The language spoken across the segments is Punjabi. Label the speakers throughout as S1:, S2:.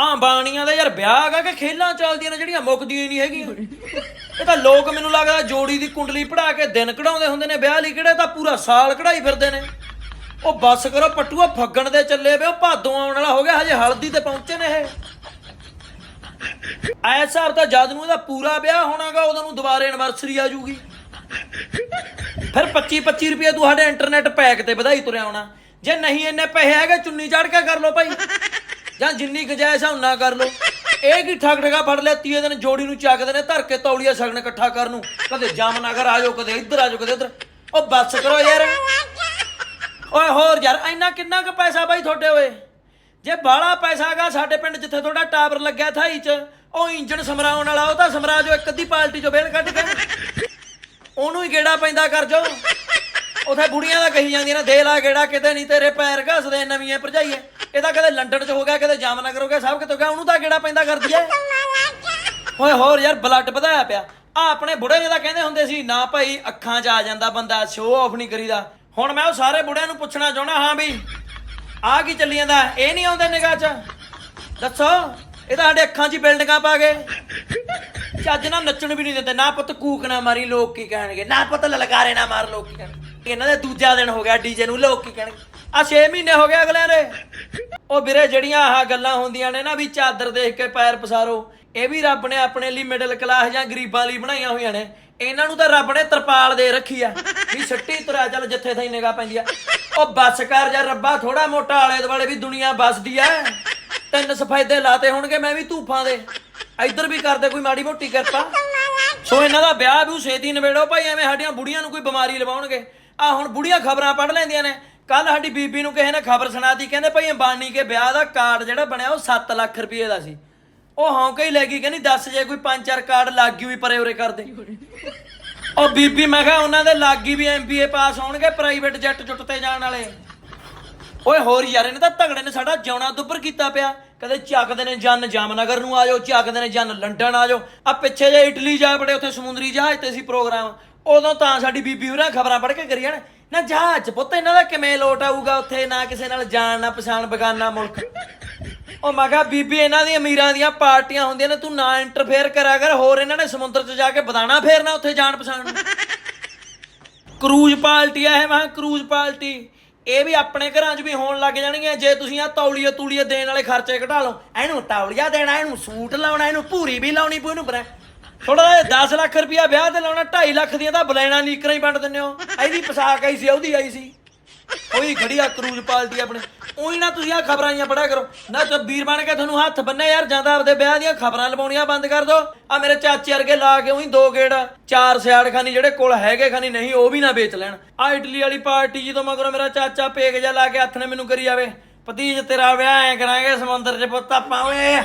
S1: ਆ ਬਾਣੀਆਂ ਦਾ ਯਾਰ ਵਿਆਹ ਹੈਗਾ ਕਿ ਖੇਲਾਂ ਚੱਲਦੀਆਂ ਨੇ ਜਿਹੜੀਆਂ ਮੁੱਕਦੀਆਂ ਹੀ ਨਹੀਂ ਹੈਗੀਆਂ? ਇਹ ਤਾਂ ਲੋਕ ਮੈਨੂੰ ਲੱਗਦਾ ਜੋੜੀ ਦੀ ਕੁੰਡਲੀ ਪੜਾ ਕੇ ਦਿਨ ਕਢਾਉਂਦੇ ਹੁੰਦੇ ਨੇ, ਵਿਆਹ ਲਈ ਕਿਹੜੇ ਤਾਂ ਪੂਰਾ ਸਾਲ ਕਢਾਈ ਫਿਰਦੇ ਨੇ। ਉਹ ਬੱਸ ਕਰੋ ਪਟੂਆ ਫੱਗਣ ਦੇ ਚੱਲੇ ਵੇ ਉਹ ਭਾਦੋਂ ਆਉਣ ਵਾਲਾ ਹੋ ਗਿਆ, ਹਜੇ ਹਲਦੀ ਤੇ ਪਹੁੰਚੇ ਨੇ ਇਹ। ਐ ਹਿਸਾਬ ਤਾਂ ਜਦ ਨੂੰ ਇਹਦਾ ਪੂਰਾ ਵਿਆਹ ਹੋਣਾਗਾ, ਉਦੋਂ ਨੂੰ ਦੁਬਾਰਾ ਐਨਵਰਸਰੀ ਆ ਜੂਗੀ ਫਿਰ 25 25 ਰੁਪਏ ਤੁਹਾਡੇ ਇੰਟਰਨੈਟ ਪੈਕ ਤੇ ਵਧਾਈ ਤੁਰਿਆ ਆਉਣਾ। ਜੇ ਨਹੀਂ ਇੰਨੇ ਪੈਸੇ ਹੈਗੇ, ਚੁੰਨੀ ਚੜ ਕੇ ਕਰ ਲਓ ਭਾਈ। ਜਾਂ ਜਿੰਨੀ ਗੁਜਾਇਸ਼ ਆ, ਉਨਾ ਕਰ ਲਓ। ਇਹ ਕੀ ਠੱਗ ਠਗਾ ਫੜ ਲਿਆ, ਤੀਏ ਦਿਨ ਜੋੜੀ ਨੂੰ ਚੱਕਦੇ ਨੇ, ਧਰ ਕੇ ਤੌਲੀਆ ਸਗਨ ਇਕੱਠਾ ਕਰਨ ਨੂੰ। ਕਦੇ ਜਾਮਨਗਰ ਆ ਜਾਓ, ਕਦੇ ਇੱਧਰ ਆ ਜਾਓ, ਕਦੇ ਉੱਧਰ। ਉਹ ਬੱਸ ਕਰੋ ਯਾਰ। ਓਏ ਹੋਰ ਯਾਰ, ਇੰਨਾ ਕਿੰਨਾ ਕੁ ਪੈਸਾ ਬਾਈ ਤੁਹਾਡੇ ਓਏ? ਜੇ ਬਾਹਲਾ ਪੈਸਾ ਹੈਗਾ, ਸਾਡੇ ਪਿੰਡ ਜਿੱਥੇ ਤੁਹਾਡਾ ਟਾਵਰ ਲੱਗਿਆ ਥਾਈ ਚ, ਉਹ ਇੰਜਣ ਸਮਰਾਉਣ ਵਾਲਾ, ਉਹ ਤਾਂ ਸਮਰਾਜੋ ਇੱਕ ਅੱਧੀ ਪਾਲਟੀ ਚੋਂ ਵੇਲ ਕੱਢ ਕੇ। ਉਹਨੂੰ ਹੀ ਗੇੜਾ ਪੈਂਦਾ ਕਰ ਜੋ ਉਥੇ ਬੁੜੀਆਂ ਦਾ ਕਹੀ ਜਾਂਦੀਆਂ ਨੇ, ਦੇ ਲਾ ਗੇੜਾ, ਕਿਤੇ ਨਹੀਂ ਤੇਰੇ ਪੈਰ ਘਸਦੇ, ਨਵੀਆਂ ਭਰਜਾਈਏ ਇਹ ਤਾਂ ਕਦੇ ਲੰਡਨ ਚ ਹੋ ਗਿਆ, ਕਦੇ ਜਾਮਨਗਰ ਹੋ ਗਿਆ, ਸਭ ਕਿਤੇ ਹੋ ਗਿਆ, ਉਹਨੂੰ ਤਾਂ ਗੇੜਾ ਪੈਂਦਾ ਕਰਦੀ ਐ? ਓਏ ਹੋਰ ਯਾਰ ਬਲੱਡ ਵਧਾਇਆ ਪਿਆ। ਆ ਆਪਣੇ ਬੁੜੇ ਜਿਹਦਾ ਕਹਿੰਦੇ ਹੁੰਦੇ ਸੀ, ਨਾ ਭਾਈ ਅੱਖਾਂ 'ਚ ਆ ਜਾਂਦਾ ਬੰਦਾ ਸ਼ੋਅ ਆਫ ਨਹੀਂ ਕਰੀਦਾ। ਹੁਣ ਮੈਂ ਉਹ ਸਾਰੇ ਬੁੜਿਆਂ ਨੂੰ ਪੁੱਛਣਾ ਚਾਹਣਾ ਹਾਂ ਵੀ ਆ ਕੀ ਚੱਲੀ ਜਾਂਦਾ? ਇਹ ਨਹੀਂ ਆਉਂਦੇ ਨਿਗਾਹ 'ਚ? ਦੱਸੋ, ਇਹ ਤਾਂ ਸਾਡੇ ਅੱਖਾਂ 'ਚ ਹੀ ਬਿਲਡਿੰਗਾਂ ਪਾ ਗਏ। ਚੱਜ ਨਾਲ ਨੱਚਣ ਵੀ ਨਹੀਂ ਦਿੰਦੇ, ਨਾ ਪੁੱਤ ਕੂਕ ਨਾ ਮਾਰੀ, ਲੋਕ ਕੀ ਕਹਿਣਗੇ? ਨਾ ਪੁੱਤ ਲਲਕਾਰੇ ਨਾ ਮਾਰ, ਲੋਕ ਕੀ ਕਹਿਣਗੇ? ਇਹਨਾਂ ਦੇ ਦੂਜਾ ਦਿਨ ਹੋ ਗਿਆ, ਡੀਜੇ ਨੂੰ, ਲੋਕ ਕੀ ਕਹਿਣਗੇ? ਆ 6 ਮਹੀਨੇ ਹੋ ਗਏ ਅਗਲਿਆਂ ਦੇ। ਉਹ ਵੀਰੇ ਜਿਹੜੀਆਂ ਆਹ ਗੱਲਾਂ ਹੁੰਦੀਆਂ ਨੇ ਨਾ ਵੀ ਚਾਦਰ ਦੇਖ ਕੇ ਪੈਰ ਪਸਾਰੋ, ਇਹ ਵੀ ਰੱਬ ਨੇ ਆਪਣੇ ਲਈ ਮਿਡਲ ਕਲਾਸ ਜਾਂ ਗਰੀਬਾਂ ਲਈ ਬਣਾਈਆਂ ਹੋਈਆਂ ਨੇ। ਇਹਨਾਂ ਨੂੰ ਤਾਂ ਰੱਬ ਨੇ ਤਰਪਾਲ ਦੇ ਰੱਖੀ ਆ, ਵੀ ਛੱਟੀ ਤੁਰਿਆ ਚੱਲ ਜਿੱਥੇ ਥਾਈ ਨਿਗਾਹ ਪੈਂਦੀ ਆ। ਉਹ ਬੱਸ ਕਰ ਜਾਂ ਰੱਬਾ ਥੋੜਾ ਮੋਟਾ ਆਲੇ ਦੁਆਲੇ ਵੀ ਦੁਨੀਆ ਵੱਸਦੀ ਐ। ਤਿੰਨ ਸਫਾਇਦੇ ਲਾਤੇ ਹੋਣਗੇ ਮੈਂ ਵੀ ਧੂਫਾਂ ਦੇ। ਇੱਧਰ ਵੀ ਕਰਦੇ ਕੋਈ ਮਾੜੀ ਮੋਟੀ ਕਿਰਪਾ। ਸੋ ਇਹਨਾਂ ਦਾ ਵਿਆਹ ਵੀ ਛੇਤੀ ਨਿਬੇੜੋ, ਭਾਈ ਐਵੇਂ ਸਾਡੀਆਂ ਬੁੜੀਆਂ ਨੂੰ ਕੋਈ ਬਿਮਾਰੀ ਲਵਾਉਣਗੇ। ਆ ਹੁਣ ਬੁੜੀਆਂ ਖਬਰਾਂ ਪੜ੍ਹ ਲੈਂਦੀਆਂ ਨੇ। ਕੱਲ ਸਾਡੀ ਬੀਬੀ ਨੂੰ ਕਿਸੇ ਨੇ ਖਬਰ ਸੁਣਾਤੀ, ਕਹਿੰਦੇ ਭਾਈ ਅੰਬਾਨੀ ਕੇ ਵਿਆਹ ਦਾ ਕਾਰਡ ਜਿਹੜਾ ਬਣਿਆ ਉਹ 7 ਲੱਖ ਰੁਪਏ ਦਾ ਸੀ। ਉਹ ਹੌਂਕੇ ਹੀ ਲੈ ਗਈ, ਕਹਿੰਦੀ ਦੱਸ ਜੇ ਕੋਈ ਪੰਜ ਚਾਰ ਕਾਰਡ ਲੱਗ ਗਈ ਵੀ ਪਰੇ ਉਰੇ ਕਰਦੇ ਉਹ ਬੀਬੀ ਮੈਂ ਕਿਹਾ ਉਹਨਾਂ ਦੇ ਲੱਗ ਗਈ ਵੀ ਐਮਬੀਏ ਪਾਸ ਹੋਣਗੇ ਪ੍ਰਾਈਵੇਟ ਜੈਟ ਜੁੱਟ ਤੇ ਜਾਣ ਵਾਲੇ। ਓਏ ਹੋਰ ਯਾਰ, ਇਹਨੇ ਤਾਂ ਤਗੜੇ ਨੇ ਸਾਡਾ ਜਿਉਣਾ ਦੁੱਬਰ ਕੀਤਾ ਪਿਆ। ਕਦੇ ਚੱਕਦੇ ਨੇ ਜਨ ਜਾਮਨਗਰ ਨੂੰ ਆ ਜਾਓ, ਚੱਕਦੇ ਨੇ ਜਨ ਲੰਡਨ ਆ ਜਾਓ। ਆ ਪਿੱਛੇ ਜੇ ਇਟਲੀ ਜਾ ਬੜੇ ਉੱਥੇ ਸਮੁੰਦਰੀ ਜਹਾਜ਼ ਤੇ ਸੀ ਪ੍ਰੋਗਰਾਮ ਉਦੋਂ ਤਾਂ ਸਾਡੀ ਬੀਬੀ ਉਹਨਾਂ ਖਬਰਾਂ ਪੜ੍ਹ ਕੇ ਕਰੀ ਜਾਣ ਨਾ ਜਹਾਜ਼ 'ਚ ਪੁੱਤ, ਇਹਨਾਂ ਦਾ ਕਿਵੇਂ ਲੋਟ ਆਊਗਾ ਉੱਥੇ? ਨਾ ਕਿਸੇ ਨਾਲ ਜਾਣ, ਨਾ ਪਛਾਣ, ਬਗਾਨਾ ਮੁਲਕ। ਉਹ ਮੈਂ ਕਿਹਾ, ਬੀਬੀ, ਇਹਨਾਂ ਦੀ ਅਮੀਰਾਂ ਦੀਆਂ ਪਾਰਟੀਆਂ ਹੁੰਦੀਆਂ ਨੇ, ਤੂੰ ਨਾ ਇੰਟਰਫੇਅਰ ਕਰਿਆ ਕਰ, ਹੋਰ ਇਹਨਾਂ ਨੇ ਸਮੁੰਦਰ 'ਚ ਜਾ ਕੇ ਬਦਾਣਾ ਫੇਰਨਾ ਉੱਥੇ ਜਾਣ ਪਛਾਣ ਨੂੰ। ਕਰੂਜ਼ ਪਾਰਟੀ ਆ ਇਹ, ਮੈਂ ਕਿਹਾ, ਕਰੂਜ਼ ਪਾਰਟੀ ਇਹ ਵੀ ਆਪਣੇ ਘਰਾਂ 'ਚ ਵੀ ਹੋਣ ਲੱਗ ਜਾਣਗੀਆਂ, ਜੇ ਤੁਸੀਂ ਆ ਤੌਲੀਏ ਤੂਲੀਏ ਦੇਣ ਵਾਲੇ ਖਰਚੇ ਘਟਾ ਲਓ। ਇਹਨੂੰ ਤੌਲੀਆ ਦੇਣਾ, ਇਹਨੂੰ ਸੂਟ ਲਾਉਣਾ, ਇਹਨੂੰ ਭੂਰੀ ਵੀ ਲਾਉਣੀ ਪਊ, ਇਹਨੂੰ ਬਣਾ ਥੋੜਾ ਜਿਹਾ 10 ਲੱਖ ਰੁਪਇਆ ਵਿਆਹ ਤੇ ਲਾਉਣਾ 2.5 ਲੱਖ ਦੀਆਂ ਤਾਂ ਬਲੈਣਾ ਨੀਕਰਾਂ ਹੀ ਵੰਡ ਦਿੰਦੇ ਹੋ। ਇਹਦੀ ਪਸਾਕ ਆਈ ਸੀ, ਉਹਦੀ ਆਈ ਸੀ। ਉਹੀ ਖੜੀ ਕਰੂਜ਼ ਪਾਰਟੀ ਆਪਣੇ। ਉਹੀ ਨਾ ਤੁਸੀਂ ਆ ਖਬਰਾਂ ਜੀਆਂ ਪੜਿਆ ਕਰੋ। ਨਾ ਤੇ ਵੀਰ ਬਣ ਕੇ ਤੁਹਾਨੂੰ ਹੱਥ ਬੰਨੇ, ਯਾਰ ਜਾਂਦਾ ਆਪਦੇ ਵਿਆਹ ਦੀਆਂ ਖਬਰਾਂ ਲਵਾਉਣੀਆਂ ਬੰਦ ਕਰ ਦੋ। ਆ ਮੇਰੇ ਚਾਚੇ ਵਰਗੇ ਲਾ ਕੇ ਉਹੀ ਦੋ ਗੇੜ, ਚਾਰ ਸਿਆੜ ਖਾਨੀ ਜਿਹੜੇ ਕੋਲ ਹੈਗੇ ਖਾਨੀ ਨਹੀਂ, ਉਹ ਵੀ ਨਾ ਵੇਚ ਲੈਣ। ਆ ਇਟਲੀ ਵਾਲੀ ਪਾਰਟੀ ਜਦੋਂ ਮਗਰੋਂ ਮੇਰਾ ਚਾਚਾ ਪੇਗ ਜਾ ਲਾ ਕੇ ਹੱਥ ਨੇ ਮੈਨੂੰ ਕਰੀ ਜਾਵੇ। ਭਤੀਜ ਤੇਰਾ ਵਿਆਹ ਐ ਕਰਾਂਗੇ, ਸਮੁੰਦਰ 'ਚ ਪੁੱਤ ਆਪਾਂ, ਓਏ।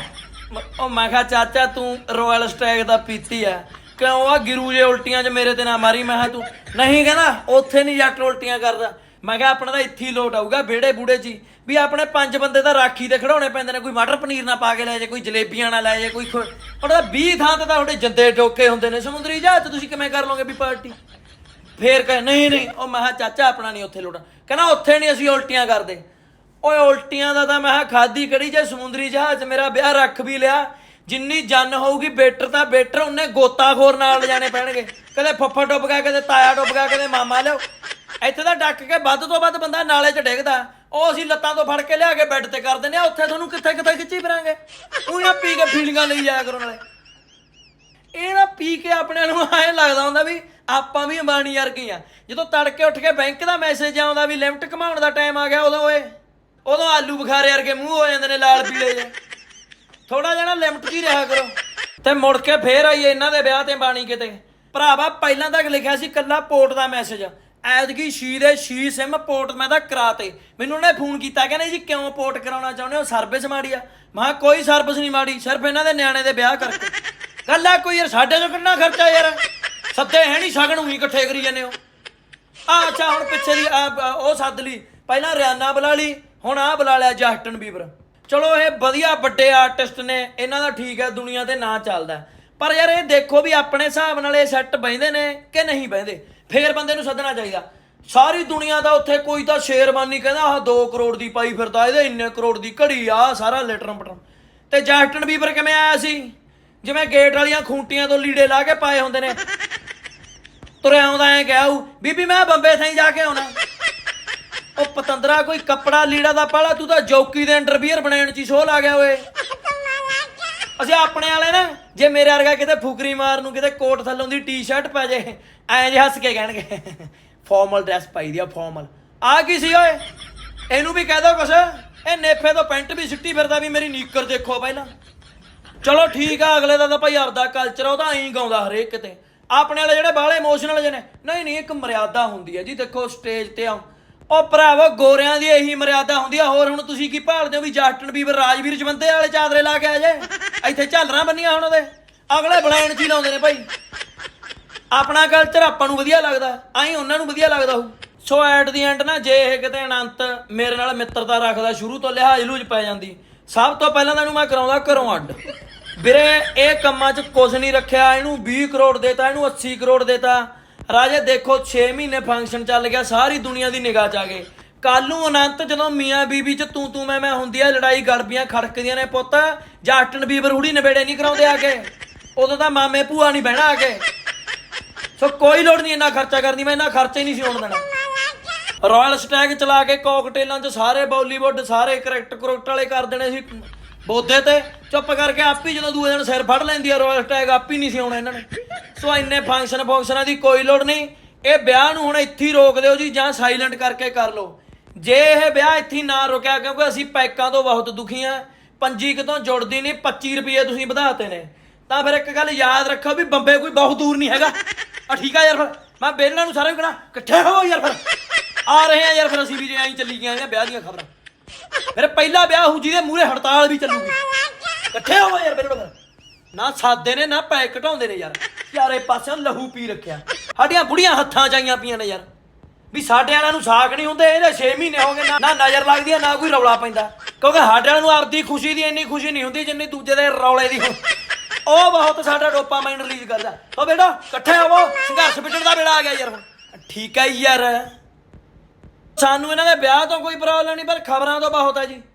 S1: ਮ- ਉਹ ਮੈਂ ਕਿਹਾ, ਚਾਚਾ, ਤੂੰ ਰਾਇਲ ਸਟੈਗ ਦਾ ਪੀਤੀ ਆ ਕਿਉਂ ਆ? ਗਿਰੂ ਜੇ ਉਲਟੀਆਂ 'ਚ ਮੇਰੇ ਤੇ ਨਾ ਮਾਰੀ। ਮੈਂ ਕਿਹਾ, ਤੂੰ ਨਹੀਂ ਕਹਿੰਦਾ, ਉੱਥੇ ਨਹੀਂ ਜੱਟ ਉਲਟੀਆਂ ਕਰਦਾ। ਮੈਂ ਕਿਹਾ, ਆਪਣਾ ਤਾਂ ਇੱਥੇ ਹੀ ਲੋਟ ਆਊਗਾ, ਵਿਹੜੇ ਬੂੜੇ 'ਚ ਹੀ। ਵੀ ਆਪਣੇ ਪੰਜ ਬੰਦੇ ਤਾਂ ਰਾਖੀ ਤੇ ਖੜਾਉਣੇ ਪੈਂਦੇ ਨੇ। ਕੋਈ ਮਟਰ ਪਨੀਰ ਨਾ ਪਾ ਕੇ ਲੈ ਜੇ, ਕੋਈ ਜਲੇਬੀਆਂ ਨਾ ਲੈ ਜੇ, ਕੋਈ ਖੋ- ਉਹਦਾ 20 ਥਾਂ ਤੇ ਤਾਂ ਤੁਹਾਡੇ ਜੰਦੇ ਡੋਕੇ ਹੁੰਦੇ ਨੇ। ਸਮੁੰਦਰੀ ਜਹਾਜ਼ 'ਚ ਤੁਸੀਂ ਕਿਵੇਂ ਕਰ ਲਓਗੇ ਵੀ ਪਾਰਟੀ? ਫੇਰ ਕਹੇ, ਨਹੀਂ ਨਹੀਂ। ਉਹ ਮੈਂ ਕਿਹਾ, ਚਾਚਾ, ਆਪਣਾ ਨਹੀਂ ਉੱਥੇ ਲੋਟਾ। ਕਹਿੰਦਾ, ਉੱਥੇ ਨਹੀਂ ਅਸੀਂ ਉਲਟੀਆਂ ਕਰਦੇ। ਓਏ ਉਲਟੀਆਂ ਦਾ ਤਾਂ ਮੈਂ ਕਿਹਾ ਖਾਦੀ ਕੜੀ ਜੇ, ਸਮੁੰਦਰੀ ਜਹਾਜ਼ ਮੇਰਾ ਵਿਆਹ ਰੱਖ ਵੀ ਲਿਆ। ਜਿੰਨੀ ਜਨ ਹੋਊਗੀ, ਬੇਟਰ ਤਾਂ ਬੇਟਰ, ਉਹਨੇ ਗੋਤਾਖੋਰ ਨਾਲ ਲਿਜਾਣੇ ਪੈਣਗੇ। ਕਦੇ ਫੱਫਾ ਡੁੱਬ ਗਿਆ ਕਦੇ ਤਾਇਆ ਡੁੱਬ ਗਿਆ ਕਦੇ ਮਾਮਾ ਲਿਓ ਇੱਥੇ ਤਾਂ ਡੱਕ ਕੇ ਵੱਧ ਤੋਂ ਵੱਧ ਬੰਦਾ ਨਾਲੇ 'ਚ ਡਿੱਗਦਾ। ਉਹ ਅਸੀਂ ਲੱਤਾਂ ਤੋਂ ਫੜ ਕੇ ਲਿਆ ਕੇ ਬੈੱਡ ਤੇ ਕਰ ਦਿੰਦੇ ਆ, ਉੱਥੇ ਤੁਹਾਨੂੰ ਕਿੱਥੇ ਕਿੱਥੇ ਖਿੱਚੀ ਫਿਰਾਂਗੇ। ਉਹ ਨਾ ਪੀ ਕੇ ਫੀਲਿੰਗਾਂ ਲਈ ਜਾਇਆ ਕਰੋ ਨਾਲੇ। ਇਹ ਨਾ ਪੀ ਕੇ ਆਪਣੇ ਨੂੰ ਐਂ ਲੱਗਦਾ ਹੁੰਦਾ ਵੀ ਆਪਾਂ ਵੀ ਅੰਬਾਨੀ ਵਰਗੇ ਆ ਜਦੋਂ ਤੜਕੇ ਉੱਠ ਕੇ ਬੈਂਕ ਦਾ ਮੈਸੇਜ ਆਉਂਦਾ ਵੀ ਲਿਮਟ ਕਮਾਉਣ ਦਾ ਟਾਈਮ ਆ ਗਿਆ ਉਦੋਂ, ਓਏ। ਉਦੋਂ ਆਲੂ ਬੁਖਾਰੇ ਵਰਗੇ ਮੂੰਹ ਹੋ ਜਾਂਦੇ ਨੇ ਲਾਲ ਪੀਲੇ ਜੇ ਥੋੜਾ ਜਿਹਾ ਨਾ ਲਿਮਟ 'ਚ ਰਿਹਾ ਕਰੋ। ਤੇ ਮੁੜ ਕੇ ਫੇਰ ਆਈਏ ਇਹਨਾਂ ਦੇ ਵਿਆਹ ਤੇ ਬਾਣੀ ਕਿਤੇ। ਭਰਾਵਾ ਪਹਿਲਾਂ ਤੱਕ ਲਿਖਿਆ ਸੀ ਕੱਲਾ ਪੋਰਟ ਦਾ ਮੈਸੇਜ। ਐਦਗੀ ਸ਼ੀ ਦੇ ਸ਼ੀ ਸਿਮ ਪੋਰਟ ਮੈਂ ਤਾਂ ਕਰਾਤੇ। ਮੈਨੂੰ ਉਹਨੇ ਫੋਨ ਕੀਤਾ ਕਹਿੰਦੇ ਜੀ ਕਿਉਂ ਪੋਰਟ ਕਰਾਉਣਾ ਚਾਹੁੰਦੇ ਹੋ? ਸਰਵਿਸ ਮਾੜੀ ਆ। ਮੈਂ ਕੋਈ ਸਰਵਿਸ ਨਹੀਂ ਮਾੜੀ ਸਿਰਫ ਇਹਨਾਂ ਦੇ ਨਿਆਣੇ ਦੇ ਵਿਆਹ ਕਰਕੇ। ਗੱਲ ਕੋਈ ਯਾਰ ਸਾਡੇ ਤੋਂ ਕਿੰਨਾ ਖਰਚਾ ਯਾਰ? ਸੱਦੇ ਹੈ ਨਹੀਂ ਸ਼ਗਨ ਉਹੀ ਇਕੱਠੇ ਕਰੀ ਜਾਂਦੇ ਹੋ। ਆ ਅੱਛਾ ਹੁਣ ਪਿੱਛੇ ਦੀ ਆਹ, ਉਹ ਸੱਦ ਲਈ। ਪਹਿਲਾਂ ਰਿਆਨਾ ਬੁਲਾ ਲਈ। ਹੁਣ ਆ ਬੁਲਾ ਲਿਆ ਜਸਟਨ ਬੀਬਰ। ਚਲੋ ਇਹ ਵਧੀਆ ਵੱਡੇ ਆਰਟਿਸਟ ਨੇ, ਇਹਨਾਂ ਦਾ ਠੀਕ ਹੈ, ਦੁਨੀਆ ਤੇ ਨਾਂ ਚੱਲਦਾ ਪਰ ਯਾਰ ਇਹ ਦੇਖੋ ਵੀ ਆਪਣੇ ਹਿਸਾਬ ਨਾਲ ਇਹ ਸੈੱਟ ਬੈਂਦੇ ਨੇ ਕਿ ਨਹੀਂ ਬੈਂਦੇ ਫੇਰ ਬੰਦੇ ਨੂੰ ਸੱਦਣਾ ਚਾਹੀਦਾ। ਸਾਰੀ ਦੁਨੀਆ ਦਾ ਉੱਥੇ ਕੋਈ ਤਾਂ ਸ਼ੇਰਬਾਨੀ ਕਹਿੰਦਾ, ਆਹ 2 ਕਰੋੜ ਦੀ ਪਾਈ ਫਿਰਦਾ, ਇਹਦੇ ਇੰਨੇ ਕਰੋੜ ਦੀ ਘੜੀ ਆ ਸਾਰਾ ਲਟਰਮ ਪਟਰਮ ਤੇ ਜਸਟਨ ਬੀਬਰ ਕਿਵੇਂ ਆਇਆ ਸੀ? ਜਿਵੇਂ ਗੇਟ ਵਾਲੀਆਂ ਖੂੰਟੀਆਂ ਤੋਂ ਲੀੜੇ ਲਾ ਕੇ ਪਾਏ ਹੁੰਦੇ ਨੇ। ਤੁਰਿਆ ਆਉਂਦਾ ਐ ਗਿਆ ਬੀਬੀ ਮੈਂ ਬੰਬੇ ਥਾਈ ਜਾ ਕੇ ਆਉਣਾ। ਉਹ ਪਤੰਦਰਾ, ਕੋਈ ਕੱਪੜਾ ਲੀੜਾ ਦਾ ਪਾਲਾ, ਤੂੰ ਤਾਂ ਜੌਕੀ ਦੇ ਅੰਡਰਵੀਅਰ ਬਣਾਉਣ ਚ ਸੋਹ ਲਾ ਗਿਆ ਓਏ। ਅਸੀਂ ਆਪਣੇ ਵਾਲੇ ਨਾ, ਜੇ ਮੇਰੇ ਵਰਗਾ ਕਿਤੇ ਫੁਕਰੀ ਮਾਰ ਨੂੰ ਕਿਤੇ ਕੋਟ ਥੱਲੋਂ ਦੀ ਟੀ-ਸ਼ਰਟ ਪਾ ਜੇ, ਐਂ ਜੇ ਹੱਸ ਕੇ ਕਹਿਣਗੇ। ਫਾਰਮਲ ਡਰੈਸ ਪਾਈ ਦੀ ਆ, ਫਾਰਮਲ। ਆ ਕੀ ਸੀ ਓਏ? ਇਹਨੂੰ ਵੀ ਕਹਿ ਦੋ ਕੁਛ। ਇਹ ਨੇਫੇ ਤੋਂ ਪੈਂਟ ਵੀ ਸਿੱਟੀ ਫਿਰਦਾ ਵੀ ਮੇਰੀ ਨੀਕਰ ਦੇਖੋ ਪਹਿਲਾਂ। ਚਲੋ ਠੀਕ ਆ, ਅਗਲੇ ਦਾ ਤਾਂ ਭਾਈ ਆਪਦਾ ਕਲਚਰ ਉਹ ਤਾਂ ਐਂ ਗਾਉਂਦਾ ਹਰੇਕ ਕਿਤੇ ਆਪਣੇ ਵਾਲੇ ਜਿਹੜੇ ਬਾਹਲੇ ਇਮੋਸ਼ਨਲ ਜਿਹੇ ਨੇ, ਨਹੀਂ ਨਹੀਂ, ਇੱਕ ਮਰਿਆਦਾ ਹੁੰਦੀ ਹੈ ਜੀ, ਦੇਖੋ ਸਟੇਜ ਤੇ ਆ ਉਹ ਭਰਾਵੋ, ਗੋਰਿਆਂ ਦੀ ਇਹੀ ਮਰਿਆਦਾ ਹੁੰਦੀ ਆ। ਹੋਰ ਹੁਣ ਤੁਸੀਂ ਕੀ ਭਾਲਦੇ ਹੋ ਵੀ ਜਸਟਨ ਬੀਬਰ, ਰਾਜਵੀਰ ਜਵੰਦੇ ਵਾਲੇ ਚਾਦਰੇ ਲਾ ਕੇ ਆ ਜੇ ਇੱਥੇ ਝਾਲਰਾਂ ਬੰਨੀਆਂ ਹੁਣ ਉਹਦੇ। ਅਗਲੇ ਬਲੈਣ ਚ ਲਾਉਂਦੇ ਨੇ ਭਾਈ। ਆਪਣਾ ਕਲਚਰ ਆਪਾਂ ਨੂੰ ਵਧੀਆ ਲੱਗਦਾ। ਆਈ ਉਹਨਾਂ ਨੂੰ ਵਧੀਆ ਲੱਗਦਾ ਹੋਊ। ਸੋ ਐਟ ਦੀ ਐਂਡ ਨਾ, ਜੇ ਇਹ ਕਿਤੇ ਅਨੰਤ ਮੇਰੇ ਨਾਲ ਮਿੱਤਰਤਾ ਰੱਖਦਾ ਸ਼ੁਰੂ ਤੋਂ ਲਿਹਾਜ਼ ਲੂਜ ਪੈ ਜਾਂਦੀ, ਸਭ ਤੋਂ ਪਹਿਲਾਂ ਤਾਂ ਇਹਨੂੰ ਮੈਂ ਕਰਾਉਂਦਾ ਘਰੋਂ ਅੱਡ। ਵੀਰੇ, ਇਹ ਕੰਮਾਂ 'ਚ ਕੁਝ ਨਹੀਂ ਰੱਖਿਆ, ਇਹਨੂੰ 20 ਕਰੋੜ ਦੇਤਾ, ਇਹਨੂੰ 80 ਕਰੋੜ ਦੇਤਾ। ਰਾਜੇ ਦੇਖੋ 6 ਮਹੀਨੇ ਫੰਕਸ਼ਨ ਚੱਲ ਗਿਆ, ਸਾਰੀ ਦੁਨੀਆ ਦੀ ਨਿਗਾਹ 'ਚ ਆ ਗਏ। ਕੱਲ ਨੂੰ ਅਨੰਤ ਜਦੋਂ ਮੀਆਂ ਬੀਬੀ 'ਚ ਤੂੰ ਤੂੰ ਮੈਂ ਮੈਂ ਹੁੰਦੀ ਆ, ਲੜਾਈ ਗੜਬੀਆਂ ਖੜਕਦੀਆਂ ਨੇ ਪੁੱਤ। ਜਸਟਨ ਬੀਬਰ ਹੁੜੀ ਨਵੇੜੇ ਨਹੀਂ ਕਰਾਉਂਦੇ ਆ ਕੇ ਉਦੋਂ ਤਾਂ ਮਾਮੇ ਭੂਆ ਨਹੀਂ ਬਹਿਣਾ ਆ ਕੇ ਸੋ ਕੋਈ ਲੋੜ ਨਹੀਂ, ਇੰਨਾ ਖਰਚਾ ਕਰਨੀ, ਮੈਂ ਇੰਨਾ ਖਰਚਾ ਹੀ ਨਹੀਂ ਸੀ ਹੋਣ ਦੇਣਾ। ਰਾਇਲ ਸਟੈਗ ਚਲਾ ਕੇ ਕਾਕਟੇਲਾਂ 'ਚ ਸਾਰੇ ਬਾਲੀਵੁੱਡ ਸਾਰੇ ਕਰੈਕਟ ਕਰੈਕਟ ਵਾਲੇ ਕਰ ਦੇਣੇ ਸੀ ਬੋਧੇ ਤੇ। ਚੁੱਪ ਕਰਕੇ ਆਪ ਹੀ ਜਦੋਂ ਦੂਏ ਦਿਨ ਸਿਰ ਫੜ ਲੈਂਦੀ ਆ ਰਾਇਲ ਸਟੈਗ ਆਪ ਹੀ ਨਹੀਂ ਸੀ ਆਉਣਾ ਇਹਨਾਂ ਨੇ। ਸੋ ਇੰਨੇ ਫੰਕਸ਼ਨ ਫੰਕਸ਼ਨਾਂ ਦੀ ਕੋਈ ਲੋੜ ਨਹੀਂ। ਇਹ ਵਿਆਹ ਨੂੰ ਹੁਣ ਇੱਥੇ ਹੀ ਰੋਕ ਦਿਓ ਜੀ ਜਾਂ ਸਾਇਲੈਂਟ ਕਰਕੇ ਕਰ ਲਓ। ਜੇ ਇਹ ਵਿਆਹ ਇੱਥੇ ਨਾ ਰੁਕਿਆ, ਕਿਉਂਕਿ ਅਸੀਂ ਪੈਕਾਂ ਤੋਂ ਬਹੁਤ ਦੁਖੀ ਆ ਪੰਜੀ ਕਿਤੋਂ ਜੁੜਦੀ ਨਹੀਂ 25 ਰੁਪਏ ਤੁਸੀਂ ਵਧਾਤੇ ਨੇ। ਤਾਂ ਫਿਰ ਇੱਕ ਗੱਲ ਯਾਦ ਰੱਖੋ ਵੀ ਬੰਬੇ ਕੋਈ ਬਹੁਤ ਦੂਰ ਨਹੀਂ ਹੈਗਾ। ਆ ਠੀਕ ਆ ਯਾਰ ਫਿਰ। ਮੈਂ ਬੇਲਣਾ ਨੂੰ ਸਾਰਿਆਂ ਨੂੰ ਕਹਣਾ, ਇਕੱਠੇ ਹੋਵੋ ਯਾਰ ਫਿਰ। ਆ ਰਹੇ ਆ ਯਾਰ ਫਿਰ ਅਸੀਂ ਵੀ ਜੇ ਐਂ ਚੱਲੀ ਗਈਆਂ ਨੇ ਵਿਆਹ ਦੀਆਂ ਖਬਰਾਂ। ਫਿਰ ਪਹਿਲਾ ਵਿਆਹ ਹੋ ਜਿਹਦੇ ਮੂਹਰੇ ਹੜਤਾਲ ਵੀ ਚੱਲੂਗੀ। ਇਕੱਠੇ ਹੋਵੋ ਯਾਰ ਬੇਲਣਾ ਨਾ ਸਾਦੇ ਨੇ, ਨਾ ਪੈਕ ਘਟਾਉਂਦੇ ਨੇ ਯਾਰ। ਚਾਰੇ ਪਾਸਿਓਂ ਲਹੂ ਪੀ ਰੱਖਿਆ। ਸਾਡੀਆਂ ਬੁੜੀਆਂ ਹੱਥਾਂ ਚਾਈਆਂ ਪਈਆਂ ਨੇ ਯਾਰ। ਵੀ ਸਾਡੇ ਵਾਲਿਆਂ ਨੂੰ ਸਾਖ ਨਹੀਂ ਹੁੰਦੇ, ਇਹਦੇ 6 ਮਹੀਨੇ ਹੋ ਗਏ, ਨਾ ਨਾ ਨਜ਼ਰ ਲੱਗਦੀ ਆ, ਨਾ ਕੋਈ ਰੌਲਾ ਪੈਂਦਾ। ਕਿਉਂਕਿ ਸਾਡੇ ਵਾਲਿਆਂ ਨੂੰ ਆਪਦੀ ਖੁਸ਼ੀ ਦੀ ਇੰਨੀ ਖੁਸ਼ੀ ਨਹੀਂ ਹੁੰਦੀ ਜਿੰਨੀ ਦੂਜੇ ਦੇ ਰੌਲੇ ਦੀ ਹੁੰਦੀ। ਉਹ ਬਹੁਤ ਸਾਡਾ ਡੋਪਾਮਾਈਨ ਰਿਲੀਜ਼ ਕਰਦਾ। ਉਹ ਬੇਟਾ, ਇਕੱਠੇ ਹੋਵੋ ਸੰਘਰਸ਼ ਵਿਚੜ ਦਾ ਵੇਲਾ ਆ ਗਿਆ ਯਾਰ ਹੁਣ। ਠੀਕ ਹੈ ਯਾਰ। ਸਾਨੂੰ ਇਹਨਾਂ ਦੇ ਵਿਆਹ ਤੋਂ ਕੋਈ ਪ੍ਰੋਬਲਮ ਨਹੀਂ, ਪਰ ਖਬਰਾਂ ਤੋਂ ਬਹੁਤ ਹੈ ਜੀ।